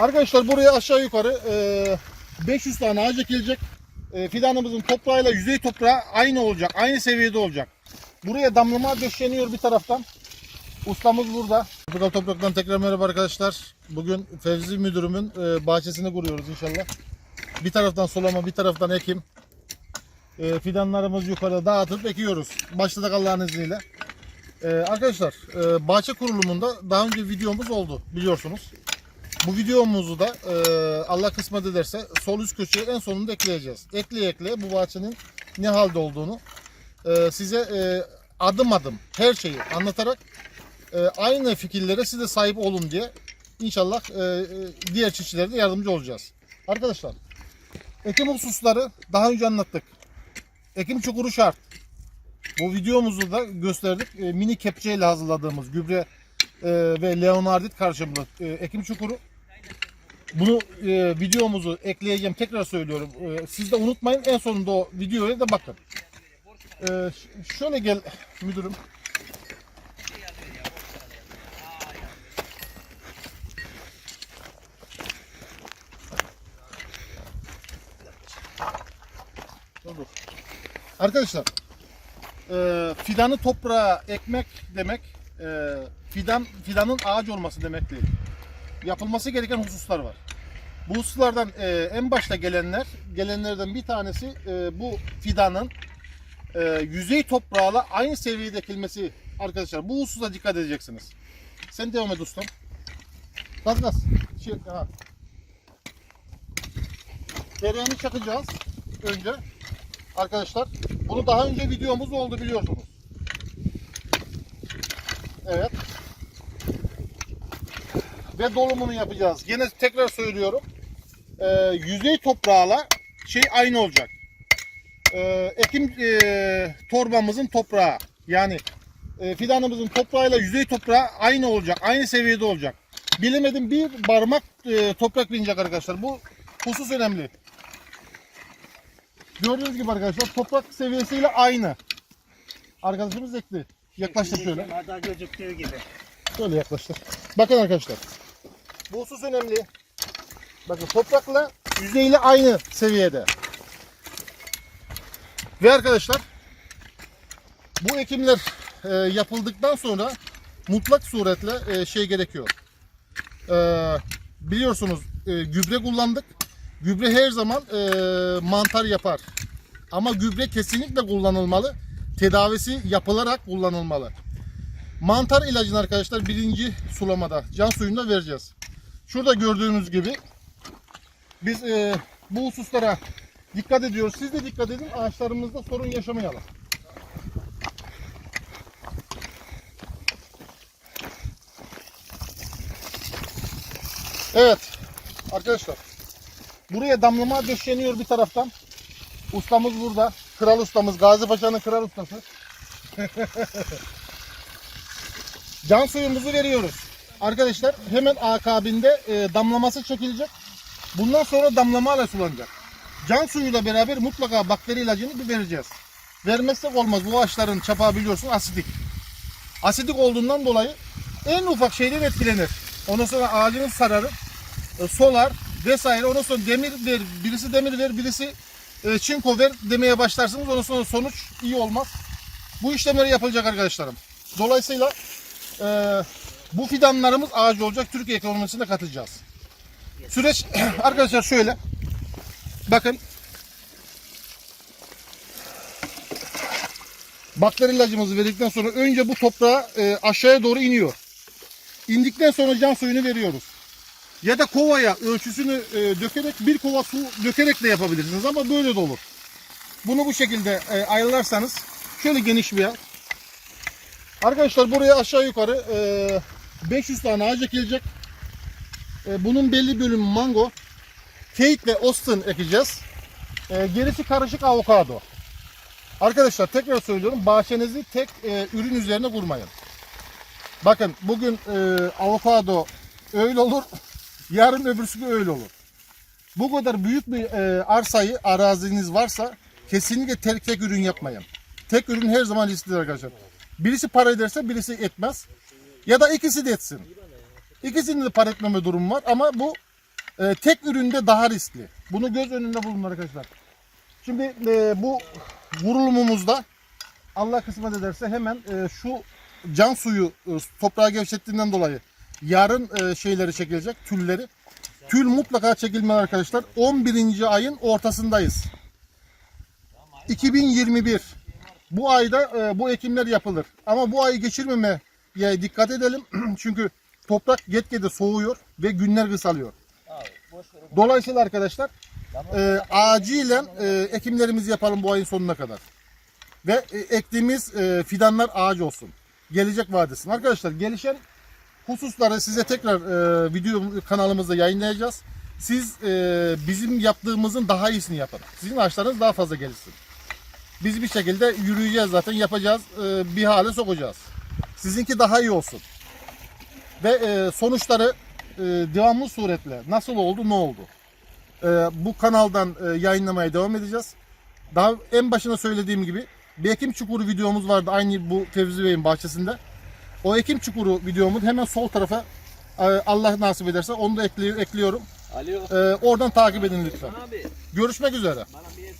Arkadaşlar buraya aşağı yukarı e, 500 tane ağaç ekilecek. E, fidanımızın toprağıyla yüzey toprağı aynı olacak. Aynı seviyede olacak. Buraya damlama döşeniyor bir taraftan. Ustamız burada. Toprak Toprak'tan tekrar merhaba arkadaşlar. Bugün Fevzi Müdürümün e, bahçesini kuruyoruz inşallah. Bir taraftan sulama, bir taraftan ekim. E, fidanlarımız yukarıda dağıtıp ekiyoruz. Başladık Allah'ın izniyle. E, arkadaşlar e, bahçe kurulumunda daha önce videomuz oldu biliyorsunuz. Bu videomuzu da e, Allah kısmet ederse sol üst köşeye en sonunda ekleyeceğiz. Ekleye ekleye bu bahçenin ne halde olduğunu e, size e, adım adım her şeyi anlatarak e, aynı fikirlere siz de sahip olun diye inşallah e, e, diğer çiftçilere de yardımcı olacağız. Arkadaşlar ekim hususları daha önce anlattık. Ekim çukuru şart. Bu videomuzu da gösterdik. E, mini kepçeyle hazırladığımız gübre e, ve leonardit karşımlı e, ekim çukuru. Bunu e, videomuzu ekleyeceğim. Tekrar söylüyorum. E, siz de unutmayın. En sonunda o videoya da bakın. E, şöyle gel müdürüm. Dur. Arkadaşlar e, fidanı toprağa ekmek demek e, fidan fidanın ağaç olması demek değil. Yapılması gereken hususlar var. Bu hususlardan e, en başta gelenler gelenlerden bir tanesi e, bu fidanın e, yüzey toprağıyla aynı seviyede ekilmesi arkadaşlar. Bu hususa dikkat edeceksiniz. Sen devam et ustam. Gaz gaz. Şey. Dereğini çakacağız önce. Arkadaşlar bunu daha önce videomuz oldu biliyorsunuz. Evet. Ve dolumunu yapacağız. Yine tekrar söylüyorum. Ee, yüzey toprağıyla şey aynı olacak. Ee, ekim e, torbamızın toprağı yani e, fidanımızın toprağıyla yüzey toprağı aynı olacak. Aynı seviyede olacak. Bilemedim bir parmak e, toprak binecek arkadaşlar. Bu husus önemli. Gördüğünüz gibi arkadaşlar toprak seviyesiyle aynı. Arkadaşımız ekti. Yaklaştır şöyle. Kenarda gözüktüğü gibi. Şöyle yaklaştır. Bakın arkadaşlar. Bu husus önemli. Bakın toprakla yüzeyle aynı seviyede. Ve arkadaşlar bu ekimler e, yapıldıktan sonra mutlak suretle e, şey gerekiyor. E, biliyorsunuz e, gübre kullandık. Gübre her zaman e, mantar yapar. Ama gübre kesinlikle kullanılmalı. Tedavisi yapılarak kullanılmalı. Mantar ilacını arkadaşlar birinci sulamada can suyunda vereceğiz. Şurada gördüğünüz gibi biz e, bu hususlara dikkat ediyoruz. Siz de dikkat edin ağaçlarımızda sorun yaşamayalım. Evet arkadaşlar buraya damlama döşeniyor bir taraftan. Ustamız burada. Kral ustamız. Gazi Paşa'nın kral ustası. Can suyumuzu veriyoruz. Arkadaşlar hemen akabinde e, damlaması çekilecek. Bundan sonra damlamayla sulanacak. Can suyuyla beraber mutlaka bakteri ilacını bir vereceğiz. Vermezsek olmaz. Bu ağaçların çapağı biliyorsun asidik. Asidik olduğundan dolayı en ufak şeyden etkilenir. Ondan sonra ağacınız sararır, e, solar vesaire. Ondan sonra demir ver, birisi demir ver, birisi e, çinko ver demeye başlarsınız. Ondan sonra sonuç iyi olmaz. Bu işlemleri yapılacak arkadaşlarım. Dolayısıyla e, bu fidanlarımız ağacı olacak. Türkiye ekonomisine katacağız. Süreç arkadaşlar şöyle. Bakın. Bakteri ilacımızı verdikten sonra önce bu toprağa e, aşağıya doğru iniyor. İndikten sonra can suyunu veriyoruz. Ya da kovaya ölçüsünü e, dökerek bir kova su dökerek de yapabilirsiniz ama böyle de olur. Bunu bu şekilde e, ayarlarsanız şöyle geniş bir yer. Arkadaşlar buraya aşağı yukarı e, 500 tane ağaç ekilecek. E, bunun belli bölümü mango. Kate ve Austin ekeceğiz. E, gerisi karışık avokado. Arkadaşlar tekrar söylüyorum bahçenizi tek e, ürün üzerine kurmayın. Bakın bugün e, avokado öyle olur. Yarın öbürsü gün öyle olur. Bu kadar büyük bir arsayı araziniz varsa kesinlikle tek tek ürün yapmayın. Tek ürün her zaman risklidir arkadaşlar. Birisi para ederse birisi etmez. Ya da ikisi de etsin. İkisinin de para etmeme durumu var ama bu e, tek üründe daha riskli. Bunu göz önünde bulunun arkadaşlar. Şimdi e, bu vurulumumuzda Allah kısmet ederse hemen e, şu can suyu e, toprağı gevşettiğinden dolayı yarın e, şeyleri çekilecek, tülleri. Tül mutlaka çekilmeli arkadaşlar. 11. ayın ortasındayız. 2021. Bu ayda e, bu ekimler yapılır. Ama bu ayı geçirmemeye dikkat edelim. Çünkü toprak gitgide soğuyor ve günler kısalıyor. Dolayısıyla arkadaşlar e, acilen e, ekimlerimizi yapalım bu ayın sonuna kadar. Ve e, ektiğimiz e, fidanlar ağaç olsun. Gelecek vadesi. Arkadaşlar gelişen hususları size tekrar e, video kanalımızda yayınlayacağız. Siz e, bizim yaptığımızın daha iyisini yapın. Sizin ağaçlarınız daha fazla gelişsin. Biz bir şekilde yürüyeceğiz zaten yapacağız. e, bir hale sokacağız. Sizinki daha iyi olsun. Ve e, sonuçları e, devamlı suretle nasıl oldu ne oldu? E, bu kanaldan e, yayınlamaya devam edeceğiz. Daha en başına söylediğim gibi bir ekim çukuru videomuz vardı aynı bu Fevzi Bey'in bahçesinde. O ekim çukuru videomun hemen sol tarafa e, Allah nasip ederse onu da ekli- ekliyorum. Alo. E, oradan takip edin lütfen. Abi Görüşmek üzere. bana bir el